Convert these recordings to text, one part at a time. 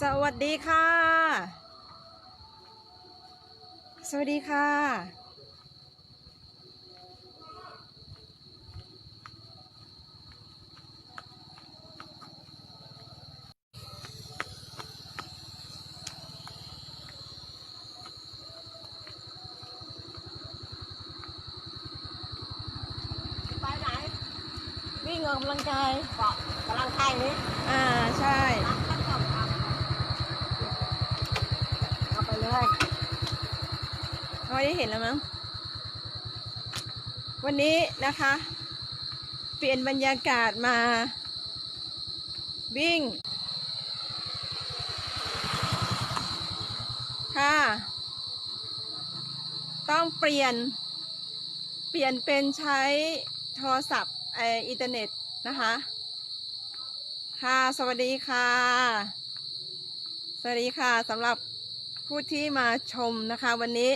สวัสดีค่ะ สวัสดีค่ะ ไปไหน วิ่งออกกำลังกายเกาะกำลังไทยนี้อ่า ใช่ รับขั้นตอนครับเอาไปเลย ไม่ได้เห็นแล้วมั้ง วันนี้นะคะ เปลี่ยนบรรยากาศมา วิ่ง ค่ะ ต้องเปลี่ยน เปลี่ยนเป็นใช้โทรศัพท์ไออินเทอร์เน็ตนะคะ ค่ะ สวัสดีค่ะ สวัสดีค่ะสำหรับผู้ที่มาชมนะคะวันนี้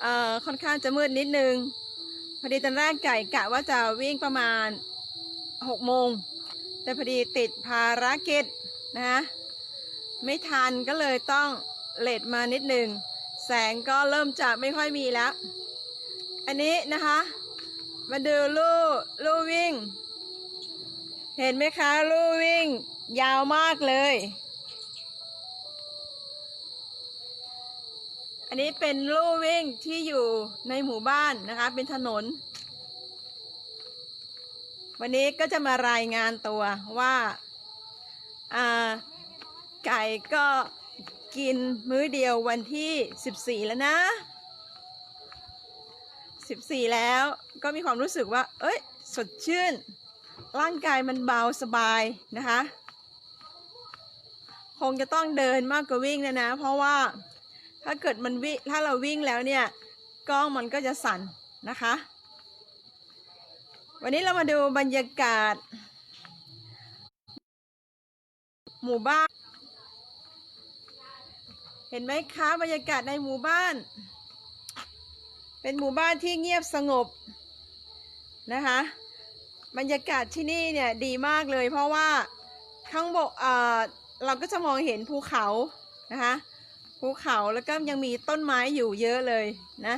เอ่อค่อนข้างจะมืดนิดนึง พอดีตอนแรกไก่กะว่าจะวิ่งประมาณหกโมง แต่พอดีติดภารกิจนะ ไม่ทันก็เลยต้องเลทมานิดนึง แสงก็เริ่มจะไม่ค่อยมีแล้ว อันนี้นะคะ มาดูลู่ลู่วิ่ง เห็นไหมคะ ลู่วิ่งยาวมากเลย อันนี้เป็นลู่วิ่งที่อยู่ในหมู่บ้านนะคะ เป็นถนน วันนี้ก็จะมารายงานตัวว่าอ่าไก่ก็กินมื้อเดียววันที่ 14 แล้วนะ 14 แล้วก็มีความรู้สึกว่า เอ้ย สดชื่น ร่างกายมันเบาสบายนะคะ คงจะต้องเดินมากกว่าวิ่งนะนะ เพราะว่า ถ้าเกิดมันวิถ้าเราวิ่งแล้วเนี่ยกล้องมันก็จะสั่นนะคะ วันนี้เรามาดูบรรยากาศ หมู่บ้าน เห็นไหมคะบรรยากาศในหมู่บ้าน เป็นหมู่บ้านที่เงียบสงบนะคะบรรยากาศที่นี่เนี่ยดีมากเลยเพราะว่าข้างบกเออเราก็จะมองเห็นภูเขานะคะ ภูเขาแล้วก็ยังมีต้นไม้อยู่เยอะเลยนะ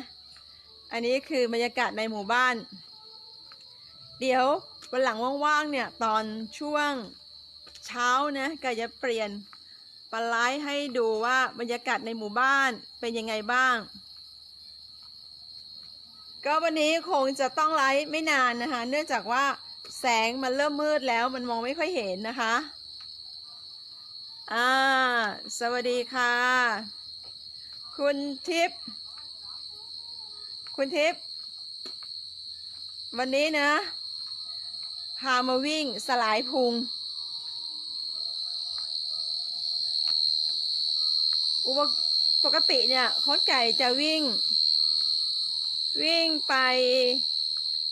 อันนี้คือบรรยากาศในหมู่บ้าน เดี๋ยววันหลังว่างๆเนี่ยตอนช่วงเช้านะก็จะเปลี่ยนปลาไล้ให้ดูว่าบรรยากาศในหมู่บ้านเป็นยังไงบ้าง ก็วันนี้คงจะต้องไลฟ์ไม่นานนะคะ เนื่องจากว่าแสงมันเริ่มมืดแล้วมันมองไม่ค่อยเห็นนะคะ อ่า สวัสดีค่ะ คุณทิพย์คุณทิพย์วันนี้นะ พามาวิ่งสลายพุง อุปปกติเนี่ยโค้ชไก่จะวิ่ง วิ่งไป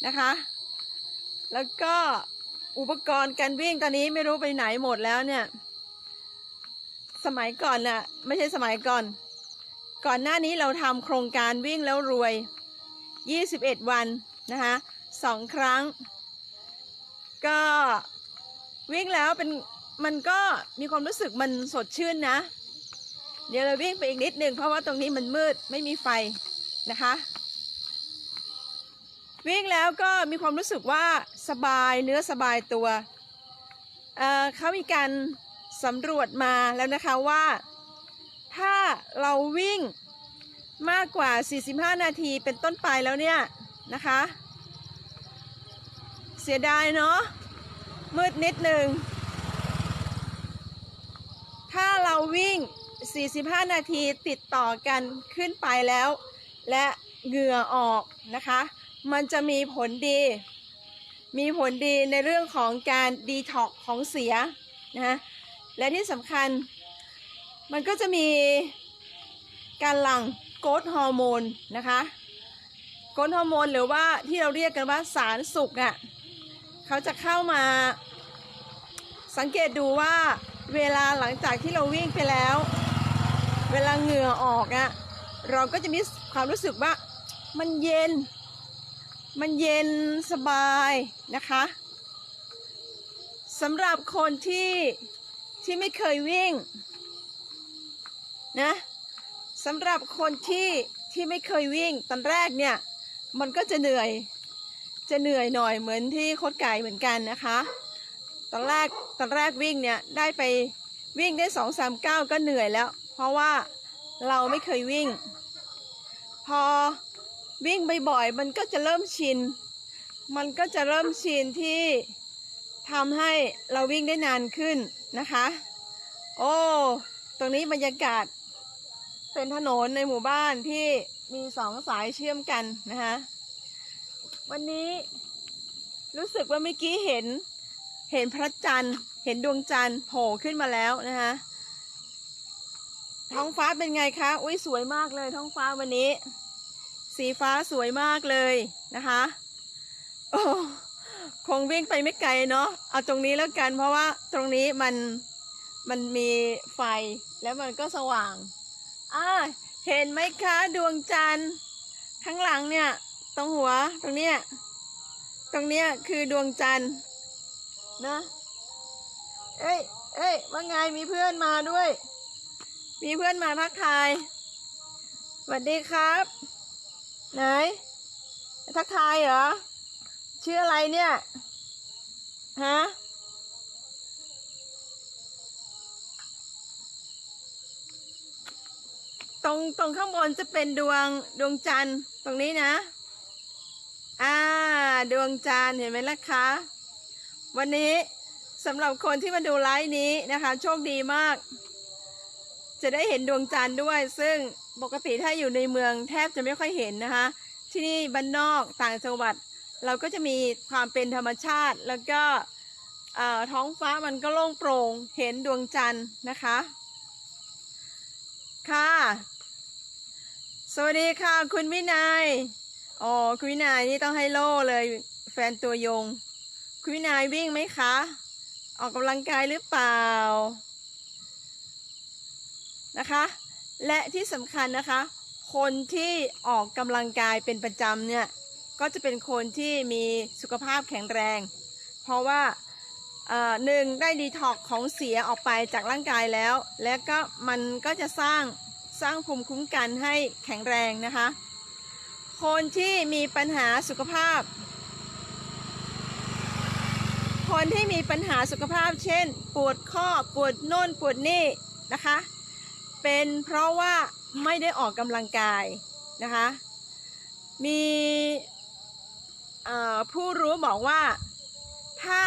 นะคะ แล้วก็อุปกรณ์การวิ่งตอนนี้ไม่รู้ไปไหนหมดแล้วเนี่ย สมัยก่อนน่ะไม่ใช่สมัยก่อน ก่อนหน้านี้เราทำโครงการวิ่งแล้วรวย 21 วันนะคะสองครั้ง ก็วิ่งแล้วเป็นมันก็มีความรู้สึกมันสดชื่นนะ เดี๋ยวเราวิ่งไปอีกนิดนึงเพราะว่าตรงนี้มันมืดไม่มีไฟนะคะ วิ่งแล้วก็มีความรู้สึกว่าสบายเนื้อสบายตัวเเขามีการ สำรวจมาแล้วนะคะว่า ถ้าเราวิ่งมากกว่า 45 นาทีเป็นต้นไปแล้วเนี่ยนะคะ เสียดายเนาะมืดนิดหนึ่ง ถ้าเราวิ่ง 45 นาทีติดต่อกันขึ้นไปแล้ว และเหงื่อออกนะคะ มันจะมีผลดี มีผลดีในเรื่องของการดีท็อกของเสียนะฮะ และที่สำคัญ มันก็จะมีการหลั่งโกรทฮอร์โมนนะคะโกรทฮอร์โมนหรือว่าที่เราเรียกกันว่าสารสุกอะ่ะเขาจะเข้ามา สังเกตดูว่าเวลาหลังจากที่เราวิ่งไปแล้ว เวลาเหงื่อออกอะ่ะเราก็จะมีความรู้สึกว่ามันเย็น มันเย็นสบายนะคะสำหรับคนที่ ที่ไม่เคยวิ่งนะสำหรับคนที่ที่ไม่เคยวิ่งตอนแรกเนี่ยมันก็จะเหนื่อยจะเหนื่อยหน่อยเหมือนที่โคดไก่เหมือนกันนะคะ ตอนแรกตอนแรกวิ่งเนี่ยได้ไปวิ่งได้สองสามเก้าก็เหนื่อยแล้ว เพราะว่าเราไม่เคยวิ่ง พอวิ่งบ่อยๆมันก็จะเริ่มชิน มันก็จะเริ่มชินที่ ทำให้เราวิ่งได้นานขึ้นนะคะ โอ้ตรงนี้บรรยากาศ เป็นถนนในหมู่บ้านที่มีสองสายเชื่อมกันนะคะวันนี้รู้สึกว่าเมื่อกี้เห็นเห็นพระจันทร์ เห็นดวงจันทร์โผล่ขึ้นมาแล้วนะคะท้องฟ้าเป็นไงคะ อุ้ยสวยมากเลยท้องฟ้าวันนี้ สีฟ้าสวยมากเลยนะคะ โอ้ คงวิ่งไปไม่ไกลเนาะเอาตรงนี้แล้วกัน เพราะว่าตรงนี้มันมันมีไฟแล้วมันก็สว่างอ่าเห็นไหมคะดวงจันทร์ ข้างหลังเนี่ย ตรงหัวตรงเนี้ยตรงเนี้ยคือดวงจันทร์นะเอ้ยเอ้ยว่าไงมีเพื่อนมาด้วย มีเพื่อนมาทักทายสวัสดีครับ ไหน ทักทายเหรอ ชื่ออะไรเนี่ย ฮะ ตรงตรงข้างบนจะเป็นดวงดวงจันทร์ตรงนี้นะ อ่า ดวงจันทร์เห็นไหมล่ะคะ วันนี้สำหรับคนที่มาดูไลฟ์นี้นะคะ โชคดีมาก จะได้เห็นดวงจันทร์ด้วย ซึ่งปกติถ้าอยู่ในเมืองแทบจะไม่ค่อยเห็นนะคะ ที่นี่บ้านนอกต่างจังหวัด เราก็จะมีความเป็นธรรมชาติแล้วก็ท้องฟ้ามันก็โล่งโปร่งเห็นดวงจันทร์นะคะ ค่ะ สวัสดีค่ะ คุณวินัยอ๋อคุณวินัยนี่ต้องให้โล่เลยแฟนตัวยง คุณวินัยวิ่งไหมคะ ออกกำลังกายหรือเปล่านะคะ และที่สำคัญนะคะ คนที่ออกกำลังกายเป็นประจำเนี่ย ก็จะเป็นคนที่มีสุขภาพแข็งแรง เพราะว่าหนึ่งได้ดีท็อกของเสียออกไปจากร่างกายแล้ว และก็มันก็จะสร้างสร้างภูมิคุ้มกันให้แข็งแรงนะคะ คนที่มีปัญหาสุขภาพ คนที่มีปัญหาสุขภาพ เช่น ปวดข้อปวดโน่นปวดนี่นะคะ เป็นเพราะว่าไม่ได้ออกกำลังกายนะคะ มี ผู้รู้บอกว่า ถ้า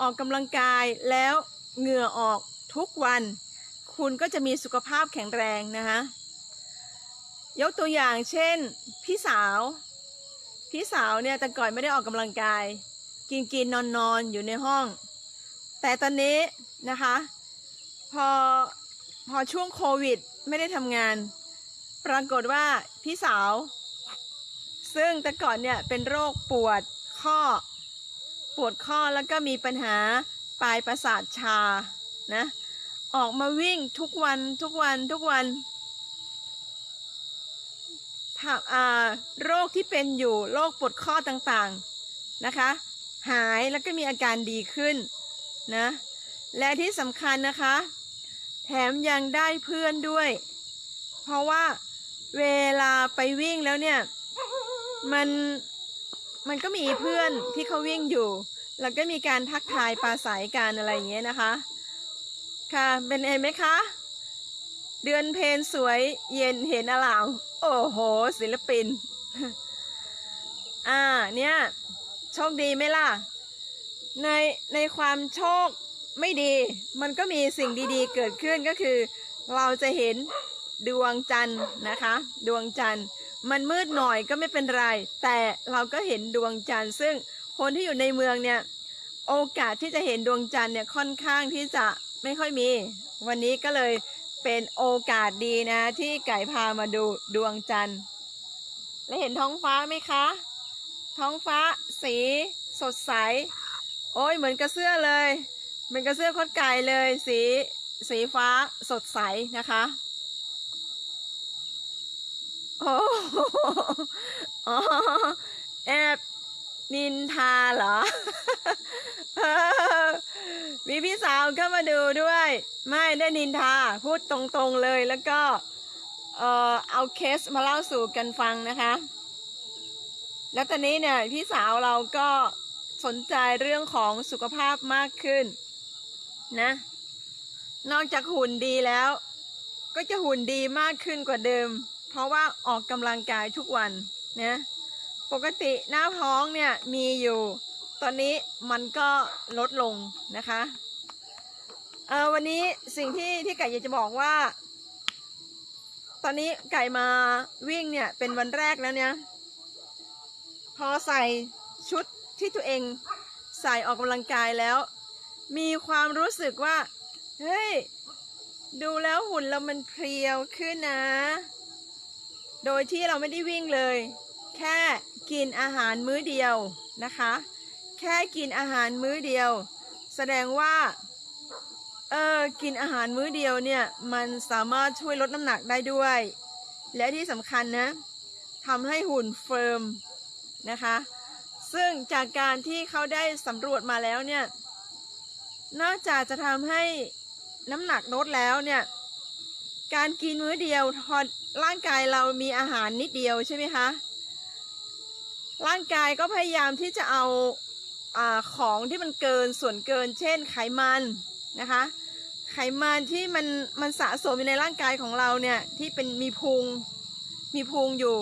ออกกำลังกายแล้วเหงื่อออกทุกวัน คุณก็จะมีสุขภาพแข็งแรงนะคะยกตัวอย่างเช่น พี่สาว พี่สาวเนี่ยแต่ก่อนไม่ได้ออกกำลังกาย กินกินนอนนอนอยู่ในห้อง แต่ตอนนี้นะคะ พอพอช่วงโควิดไม่ได้ทำงาน ปรากฏว่าพี่สาว ซึ่งแต่ก่อนเนี่ยเป็นโรคปวดข้อ ปวดข้อแล้วก็มีปัญหาปลายประสาทชานะออกมาวิ่งทุกวันทุกวันทุกวันาอ่าโรคที่เป็นอยู่โรคปวดข้อต่างๆนะคะ หายแล้วก็มีอาการดีขึ้นนะและที่สำคัญนะคะ แถมยังได้เพื่อนด้วย เพราะว่าเวลาไปวิ่งแล้วเนี่ย มันมันก็มีเพื่อนที่เขาวิ่งอยู่ แล้วก็มีการทักทายปราศัยกันอะไรอย่างเงี้ยนะคะ ค่ะเป็นเห็นไหมคะ เดือนเพนสวยเย็นเห็นอลามโอ้โห ศิลปิน อ่าเนี่ยโชคดีไหมล่ะ ในในความโชคไม่ดี มันก็มีสิ่งดีๆ เกิดขึ้นก็คือ เราจะเห็นดวงจันทร์นะคะ ดวงจันทร์ มันมืดหน่อยก็ไม่เป็นไร แต่เราก็เห็นดวงจันทร์ ซึ่งคนที่อยู่ในเมืองเนี่ย โอกาสที่จะเห็นดวงจันทร์เนี่ยค่อนข้างที่จะไม่ค่อยมี วันนี้ก็เลยเป็นโอกาสดีนะ ที่ไก่พามาดูดวงจันทร์ และเห็นท้องฟ้าไหมคะ ท้องฟ้าสีสดใส โอ้ยเหมือนกระเสื้อเลย เหมือนกระเสื้อคตรไก่เลย สีสีฟ้าสดใสนะคะ อ้โหอ๋อแอบนินทาเหรอ มีพี่สาวก็มาดูด้วย ไม่ได้นินทา พูดตรงๆเลยแล้วก็เอ่อเอาเคสมาเล่าสู่กันฟังนะคะ แล้วตอนนี้เนี่ยพี่สาวเราก็สนใจเรื่องของสุขภาพมากขึ้นนะ นอกจากหุ่นดีแล้ว ก็จะหุ่นดีมากขึ้นกว่าเดิม เพราะว่าออกกำลังกายทุกวันนะปกติหน้าท้องเนี่ยมีอยู่ ตอนนี้มันก็ลดลงนะคะเอ่อวันนี้สิ่งที่ที่ไก่อยากจะบอกว่า ตอนนี้ไก่มาวิ่งเนี่ยเป็นวันแรกแล้วเนี่ยพอใส่ชุดที่ตัวเองใส่ออกกำลังกายแล้ว มีความรู้สึกว่า เฮ้ย ดูแล้วหุ่นเรามันเพรียวขึ้นนะ โดยที่เราไม่ได้วิ่งเลย แค่กินอาหารมื้อเดียวนะคะ แค่กินอาหารมื้อเดียว แสดงว่าเออกินอาหารมื้อเดียวเนี่ยมันสามารถช่วยลดน้ำหนักได้ด้วย และที่สำคัญนะทำให้หุ่นเฟิร์มนะคะ ซึ่งจากการที่เขาได้สำรวจมาแล้วเนี่ยนอกจากจะทำให้น้ำหนักลดแล้วเนี่ยการกินมื้อเดียวพอ ร่างกายเรามีอาหารนิดเดียวใช่ไหมคะ ร่างกายก็พยายามที่จะเอาอของที่มันเกินส่วนเกิน เช่น ไขมันนะคะ ไขมันที่มันมันสะสมอยู่ในร่างกายของเราเนี่ยที่เป็นมีพุงมีพุงอยู่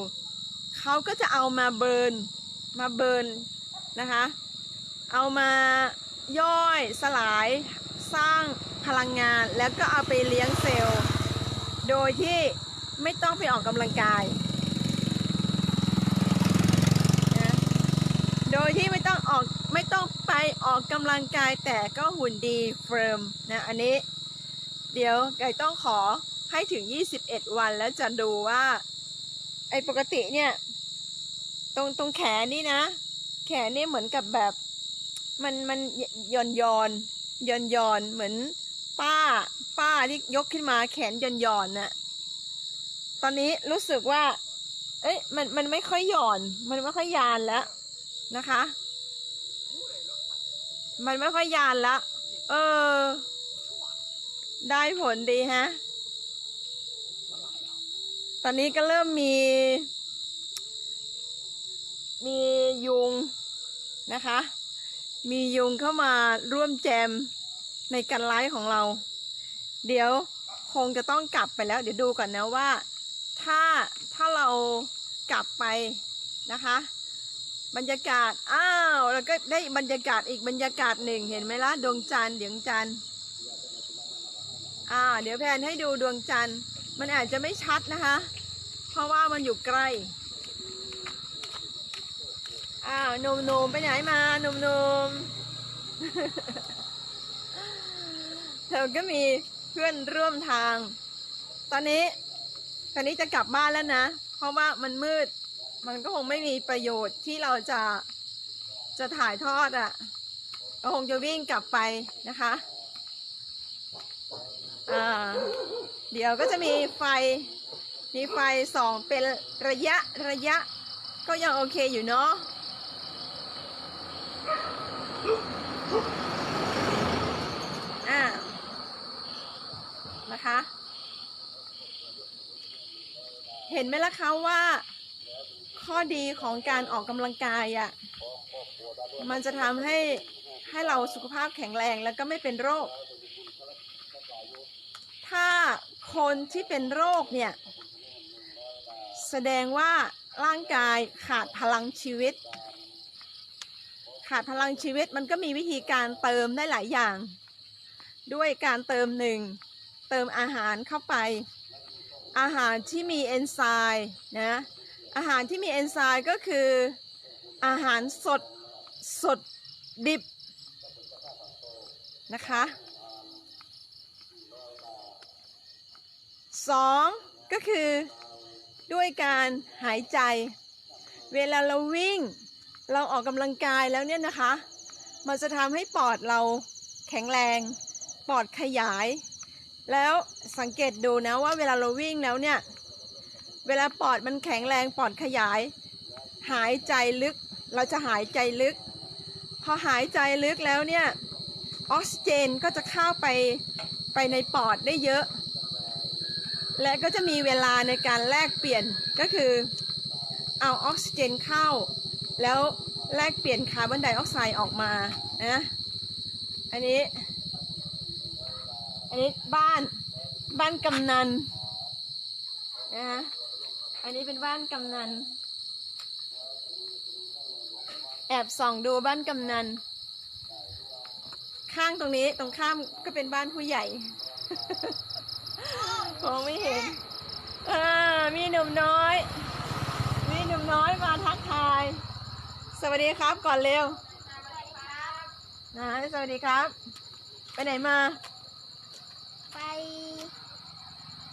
เขาก็จะเอามาเบิร์นมาเบิร์นนะคะ เอามาย่อยสลายสร้างพลังงานแล้วก็เอาไปเลี้ยงเซลล์ โดยที่ ไม่ต้องไปออกกำลังกายนะโดยที่ไม่ต้องออกไม่ต้องไปออกกำลังกายแต่ก็หุ่นดีเฟิร์มนะอันนี้ เดี๋ยวไก่ต้องขอให้ถึง 21 วันแล้วจะดูว่าไอ้ปกติเนี่ย ตรงตรงแขนนี่นะ แขนนี่เหมือนกับแบบมันมันย่อนย่อนย่อนย่อนเหมือนป้าป้าที่ยกขึ้นมาแขนย่อนย่อนน่ะ ตอนนี้รู้สึกว่า เอ้ยมันมันไม่ค่อยหย่อน มันไม่ค่อยยานแล้วนะคะ มันไม่ค่อยยานแล้ว เออ ได้ผลดีฮะ ตอนนี้ก็เริ่มมี มียุงนะคะ มียุงเข้ามาร่วมแจมในการไลฟ์ของเรา เดี๋ยวคงจะต้องกลับไปแล้ว เดี๋ยวดูก่อนนะว่า ถ้าถ้าเรากลับไปนะคะ บรรยากาศอ้าวแล้วก็ได้บรรยากาศอีกบรรยากาศหนึ่งเห็นไหมล่ะดวงจันทร์ดวงจันทร์อ่าเดี๋ยวแพนให้ดูดวงจันทร์ มันอาจจะไม่ชัดนะคะ เพราะว่ามันอยู่ใกล้อ้าวหนุ่มๆไปไหนมาหนุ่มๆเธอก็มีเพื่อนร่วมทาง ตอนนี้ ตอนนี้จะกลับบ้านแล้วนะ เพราะว่ามันมืด มันก็คงไม่มีประโยชน์ที่เราจะจะถ่ายทอดอะ่ะ ก็คงจะวิ่งกลับไปนะคะอ่าเดี๋ยวก็จะมีไฟ มีไฟสองเป็นระยะระยะ ก็ยังโอเคอยู่เนาะอ่านะคะ เห็นไหมล่ะคะว่าข้อดีของการออกกำลังกายอะ่ะมันจะทำให้ให้เราสุขภาพแข็งแรงแล้วก็ไม่เป็นโรค ถ้าคนที่เป็นโรคเนี่ย แสดงว่าร่างกายขาดพลังชีวิต ขาดพลังชีวิตมันก็มีวิธีการเติมได้หลายอย่าง ด้วยการเติมหนึ่งเติมอาหารเข้าไป อาหารที่มีเอนไซม์นะอาหารที่มีเอนไซม์ก็คืออาหารสดสดดิบนะคะสองก็คือด้วยการหายใจ เวลาเราวิ่ง เราออกกำลังกายแล้วเนี่ยนะคะ มันจะทำให้ปอดเราแข็งแรง ปอดขยาย แล้ว สังเกตดูนะว่าเวลาเราวิ่งแล้วเนี่ย เวลาปอดมันแข็งแรงปอดขยาย หายใจลึก เราจะหายใจลึก พอหายใจลึกแล้วเนี่ยออกซิเจนก็จะเข้าไปไปในปอดได้เยอะ และก็จะมีเวลาในการแลกเปลี่ยนก็คือ เอาออกซิเจนเข้า แล้วแลกเปลี่ยนคาร์บอนไดออกไซด์ออกมานะอันนี้ อันนี้บ้าน บ้านกำนันนะฮะอันนี้เป็นบ้านกำนัน แอบส่องดูบ้านกำนัน ข้างตรงนี้ตรงข้ามก็เป็นบ้านผู้ใหญ่มองไม่เห็นอ่ามีหนุ่มน้อย มีหนุ่มน้อยมาทักทาย สวัสดีครับก่อนเร็วนะสวัสดีครับ ไปไหนมา ไป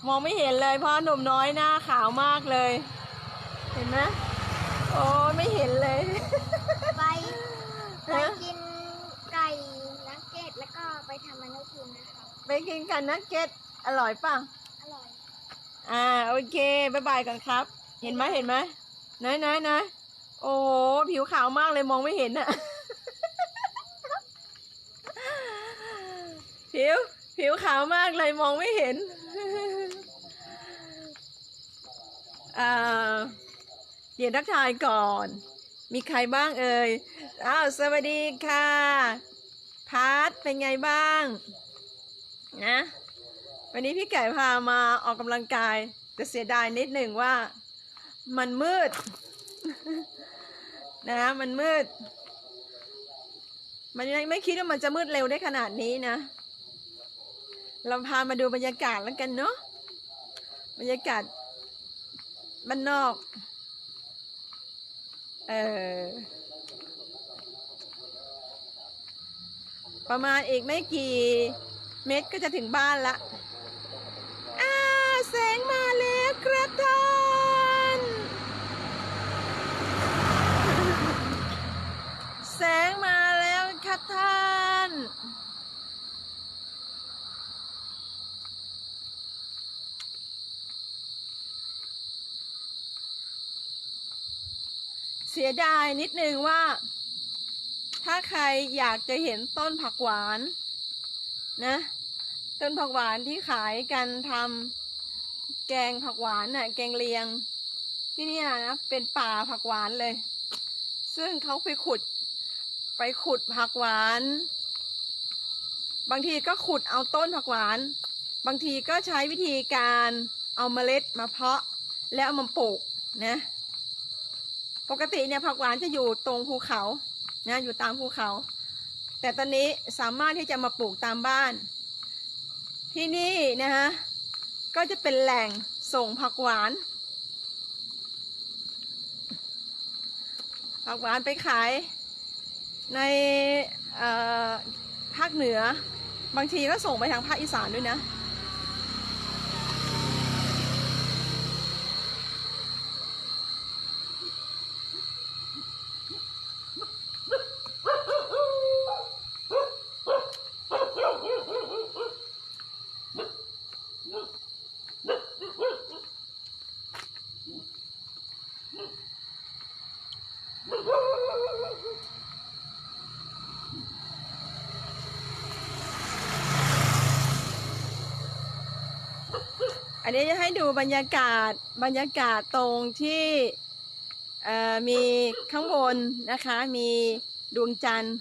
มองไม่เห็นเลยเพราะหนุ่มน้อยหน้าขาวมากเลย เห็นไหมโอ้ไม่เห็นเลย ไปไปฮะกินไก่นักเก็ตแล้วก็ไปทำมันให้กินนะคะไปกินกันนักเก็ตอร่อยป่ะ อร่อย อ่าโอเคบายบายกันครับ เห็นไหมเห็นไหมไหนไหนไหนโอ้โหผิวขาวมากเลยมองไม่เห็นอะผิวผิวขาวมากเลยมองไม่เห็น อ่า เดี๋ยวทักทายก่อน มีใครบ้างเอ่ย อ้าว สวัสดีค่ะ พาร์ทเป็นไงบ้าง นะ วันนี้พี่ไก่พามาออกกำลังกาย แต่เสียดายนิดหนึ่งว่า มันมืด นะ มันมืด มันยังไม่คิดว่ามันจะมืดเร็วได้ขนาดนี้นะ เราพามาดูบรรยากาศแล้วกันเนาะ บรรยากาศ บ้านนอก เออประมาณอีกไม่กี่เมตรก็จะถึงบ้านละอ่าแสงมาแล้วครับท่านแสงมาแล้วครับท่าน สียดายนิดนึงว่า ถ้าใครอยากจะเห็นต้นผักหวานนะต้นผักหวานที่ขายกันทำแกงผักหวานน่ะแกงเลียง ที่นี่นะเป็นป่าผักหวานเลย ซึ่งเขาไปขุด ไปขุดผักหวาน บางทีก็ขุดเอาต้นผักหวาน บางทีก็ใช้วิธีการเอาเมล็ดมาเพาะแล้วเอามาปลูกนะ ปกติเนี่ยผักหวานจะอยู่ตรงภูเขานะอยู่ตามภูเขา แต่ตอนนี้สามารถที่จะมาปลูกตามบ้าน ที่นี่นะฮะก็จะเป็นแหล่งส่งผักหวาน ผักหวานไปขายในภาคเหนือบางทีก็ส่งไปทางภาคอีสานด้วยนะ อันนี้จะให้ดูบรรยากาศบรรยากาศตรงที่มีข้างบนนะคะ มีดวงจันทร์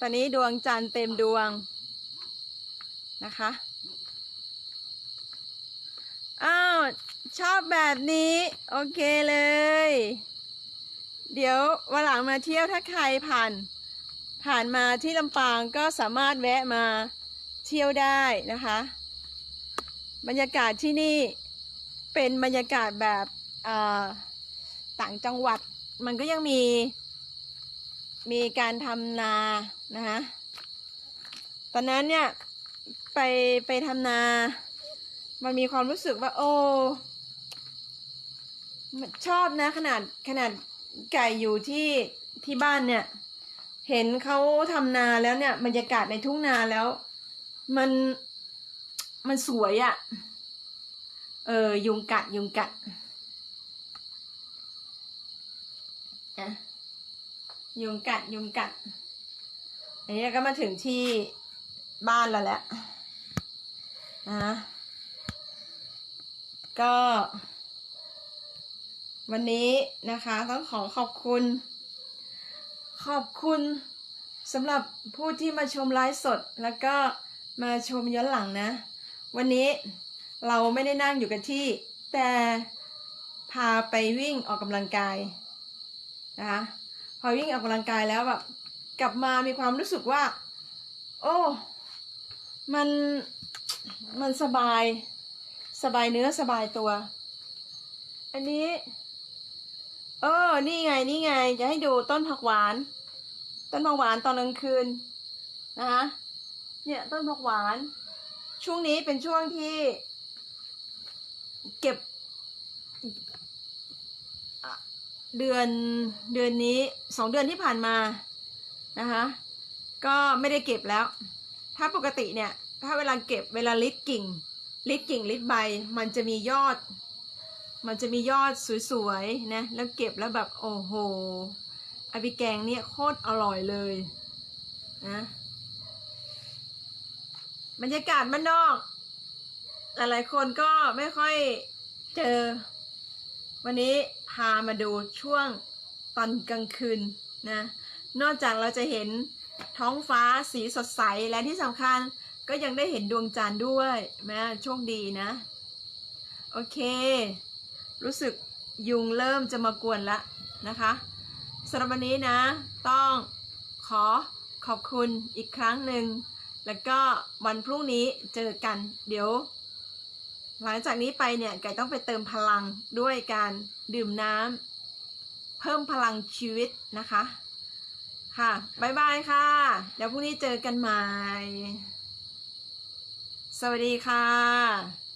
ตอนนี้ดวงจันทร์เต็มดวงนะคะ อ้าว ชอบแบบนี้ โอเคเลย เดี๋ยววันหลังมาเที่ยวถ้าใครผ่าน ผ่านมาที่ลำปางก็สามารถแวะมาเที่ยวได้นะคะ บรรยากาศที่นี่เป็นบรรยากาศแบบต่างจังหวัดมันก็ยังมีมีการทำนานะคะตอนนั้นเนี่ยไปไปทำนา มันมีความรู้สึกว่า โอ้ชอบนะขนาดขนาด ไก่อยู่ที่ที่บ้านเนี่ย เห็นเขาทำนาแล้วเนี่ยบรรยากาศในทุ่งนาแล้ว มันมันสวยอะ่ะ เออ ยุงกัดยุงกัดอะยุงกัดยุงกัด อันนี้ก็มาถึงที่บ้านแล้วแหละนะก็ วันนี้นะคะต้องขอขอบคุณ ขอบคุณสำหรับผู้ที่มาชมไลฟ์สด แล้วก็มาชมย้อนหลังนะ วันนี้เราไม่ได้นั่งอยู่กับที่ แต่พาไปวิ่งออกกำลังกายนะคะพอวิ่งออกกำลังกายแล้วแบบกลับมามีความรู้สึกว่า โอ้มันมันสบายสบายเนื้อสบายตัว อันนี้ เออ นี่ไง นี่ไง จะให้ดูต้นผักหวาน ต้นผักหวานตอนกลางคืนนะคะเนี่ยต้นผักหวาน ช่วงนี้เป็นช่วงที่ เก็บ เดือนเดือนนี้สองเดือนที่ผ่านมานะคะก็ไม่ได้เก็บแล้ว ถ้าปกติเนี่ย ถ้าเวลาเก็บเวลาลิดกิ่ง ลิดกิ่งลิดใบ มันจะมียอด มันจะมียอดสวยๆนะแล้วเก็บแล้วแบบโอ้โหอาบิแกงเนี่ยโคตรอร่อยเลยนะบรรยากาศบ้านนอกหลายๆคนก็ไม่ค่อยเจอ วันนี้พามาดูช่วงตอนกลางคืนนะนอกจากเราจะเห็นท้องฟ้าสีสดใสและที่สำคัญก็ยังได้เห็นดวงจันทร์ด้วยแม่โชคดีนะ โอเค รู้สึกยุงเริ่มจะมากวนละนะคะสำหรับวันนี้นะ ต้องขอขอบคุณอีกครั้งหนึ่ง แล้วก็วันพรุ่งนี้เจอกัน เดี๋ยว หลังจากนี้ไปเนี่ยไก่ต้องไปเติมพลังด้วยการดื่มน้ำเพิ่มพลังชีวิตนะคะ ค่ะบ๊ายบายค่ะ เดี๋ยวพรุ่งนี้เจอกันใหม่ สวัสดีค่ะ